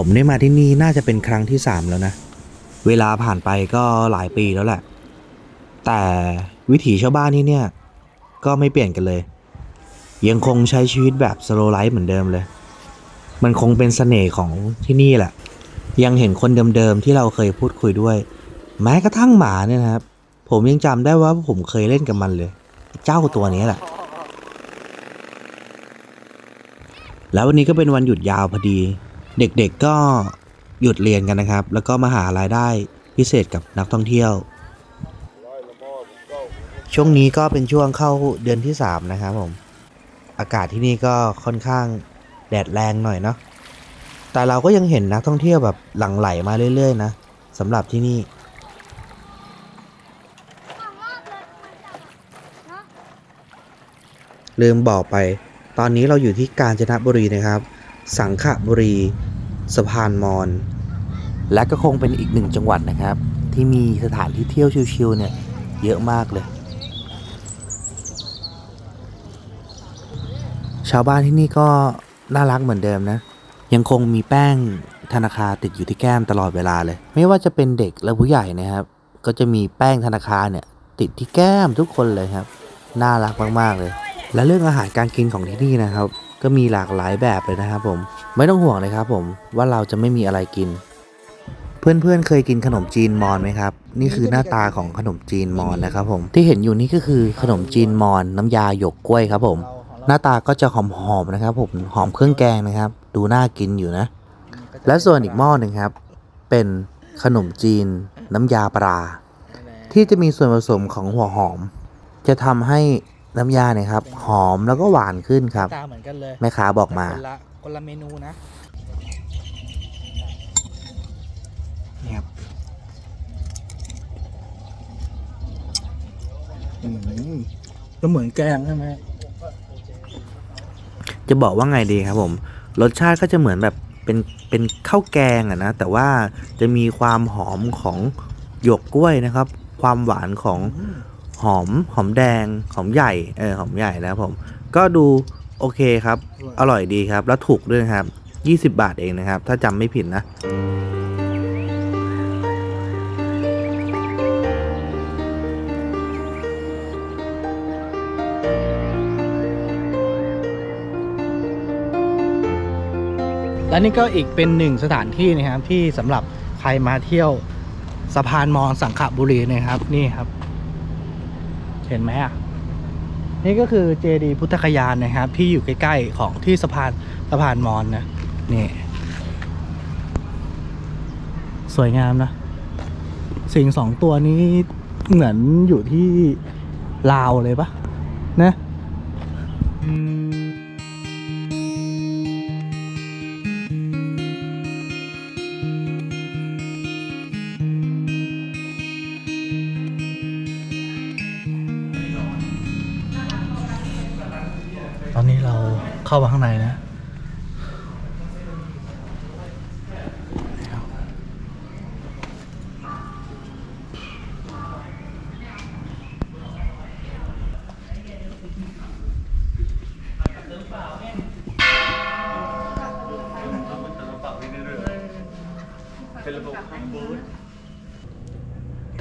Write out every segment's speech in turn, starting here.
ผมได้มาที่นี่น่าจะเป็นครั้งที่สามแล้วนะ เวลาผ่านไปก็หลายปีแล้วแหละ แต่วิถีชาวบ้านที่เนี่ย ก็ไม่เปลี่ยนกันเลย ยังคงใช้ชีวิตแบบสโลไลฟ์เหมือนเดิมเลย มันคงเป็นเสน่ห์ของที่นี่แหละ ยังเห็นคนเดิมๆที่เราเคยพูดคุยด้วย แม้กระทั่งหมาเนี่ยนะครับ ผมยังจำได้ว่าผมเคยเล่นกับมันเลย เจ้าตัวนี้แหละแล้ววันนี้ก็เป็นวันหยุดยาวพอดี เด็กๆก็หยุดเรียนกันนะครับ แล้วก็มาหารายได้พิเศษกับนักท่องเที่ยว ช่วงนี้ก็เป็นช่วงเข้าเดือนที่ 3 นะครับผม อากาศที่นี่ก็ค่อนข้างแดดแรงหน่อยเนาะ แต่เราก็ยังเห็นนักท่องเที่ยวแบบหลั่งไหลมาเรื่อยๆนะสำหรับที่นี่ลืมบอกไป ตอนนี้เราอยู่ที่กาญจนบุรีนะครับ สังขบุรี สะพานมอน และก็คงเป็นอีกหนึ่งจังหวัดนะครับ ที่มีสถานที่เที่ยวชิลๆเนี่ยเยอะมากเลย ชาวบ้านที่นี่ก็น่ารักเหมือนเดิมนะ ยังคงมีแป้งธนาคารติดอยู่ที่แก้มตลอดเวลาเลย ไม่ว่าจะเป็นเด็กและผู้ใหญ่นะครับ ก็จะมีแป้งธนาคารเนี่ยติดที่แก้มทุกคนเลยครับ น่ารักมากๆเลย และเรื่องอาหารการกินของที่นี่นะครับ ก็มีหลากหลายแบบเลยนะครับผม ไม่ต้องห่วงเลยครับผมว่าเราจะไม่มีอะไรกิน เพื่อนๆเคยกินขนมจีนมอนไหมครับ นี่คือหน้าตาของขนมจีนมอนนะครับผม ที่เห็นอยู่นี่ก็คือขนมจีนมอนน้ำยาหยกกล้วยครับผม หน้าตาก็จะหอมๆนะครับผมหอมเครื่องแกงนะครับ ดูน่ากินอยู่นะ และส่วนอีกหม้อหนึ่งครับ เป็นขนมจีนน้ำยาปลาที่จะมีส่วนผสมของหัวหอม จะทำให้ น้ำยาเนี่ยครับหอมแล้วก็หวานขึ้นครับ ตาเหมือนกันเลยแม่ค้าบอกมา คนละคนละเมนูนะนี่ครับอืมก็เหมือนแกงใช่ไหมจะบอกว่าไงดีครับผม รสชาติก็จะเหมือนแบบเป็นเป็นข้าวแกงอะนะ แต่ว่าจะมีความหอมของหยวกกล้วยนะครับ ความหวานของ หอมหอมแดงหอมใหญ่เออหอมใหญ่นะครับผม ก็ดูโอเคครับ อร่อยดีครับ แล้วถูกด้วยครับ 20 บาทเองนะครับ ถ้าจำไม่ผิดนะและนี่ก็อีกเป็นหนึ่งสถานที่นะครับที่สำหรับใครมาเที่ยวสะพานมอสังขบุรีนะครับนี่ครับ เห็นไหมอะนี่ก็คือเจดีพุทธคยานนะครับ ที่อยู่ใกล้ๆของที่สะพานสะพานมอนนะนี่ สวยงามนะ สิ่งสองตัวนี้เหมือนอยู่ที่ลาวเลยปะนะต อนนี้เราเข้ามาข้างในนะ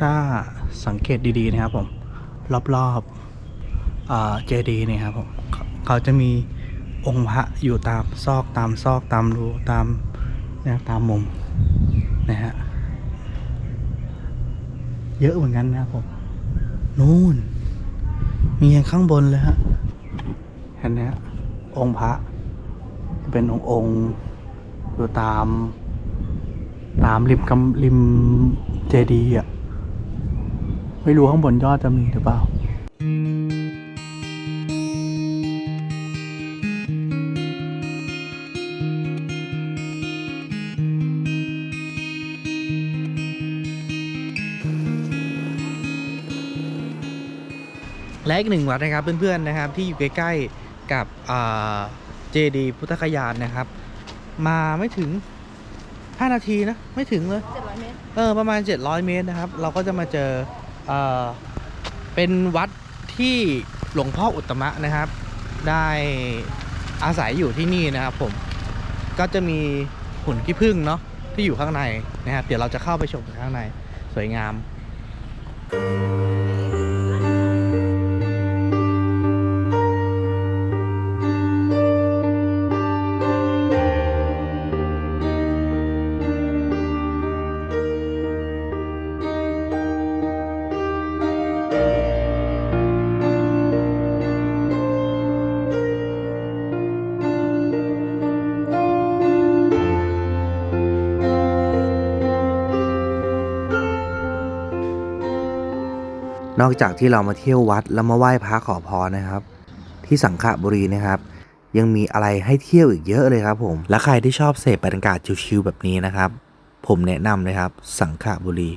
ถ้าสังเกตดี ๆ นะครับผม รอบๆเจดีเนี่ยครับผม เขาจะมีองค์พระอยู่ตามซอกตามซอกตามรูตามเนี่ยตามมุมนะฮะเยอะเหมือนกันนะครับผมนู่น มีอย่างข้างบนเลยฮะเห็นไหมฮะองค์พระจะเป็นองค์องค์อยู่ตาม ตามริมกำริมเจดีย์อะ ไม่รู้ข้างบนยอดจะมีหรือเปล่า และอีกหนึ่งวัดนะครับเพื่อนๆนะครับที่อยู่ใกล้ๆกับเจดีพุทธคยานนะครับ มาไม่ถึง 5 นาทีนะไม่ถึงเลย700เมตรเออประมาณ 700 เมตรนะครับ เราก็จะมาเจอเออเป็นวัดที่หลวงพ่ออุตตมะนะครับ ได้อาศัยอยู่ที่นี่นะครับผมก็จะมีหุ่นขี้ผึ้งเนาะที่อยู่ข้างในนะครับ เดี๋ยวเราจะเข้าไปชมกันข้างในสวยงาม นอกจากที่เรามาเที่ยววัดแล้วมาไหว้พระขอพรนะครับ ที่สังขบุรีนะครับยังมีอะไรให้เที่ยวอีกเยอะเลยครับผม และใครที่ชอบเสพบรรยากาศชิลๆแบบนี้นะครับ ผมแนะนำเลยครับ สังขบุรี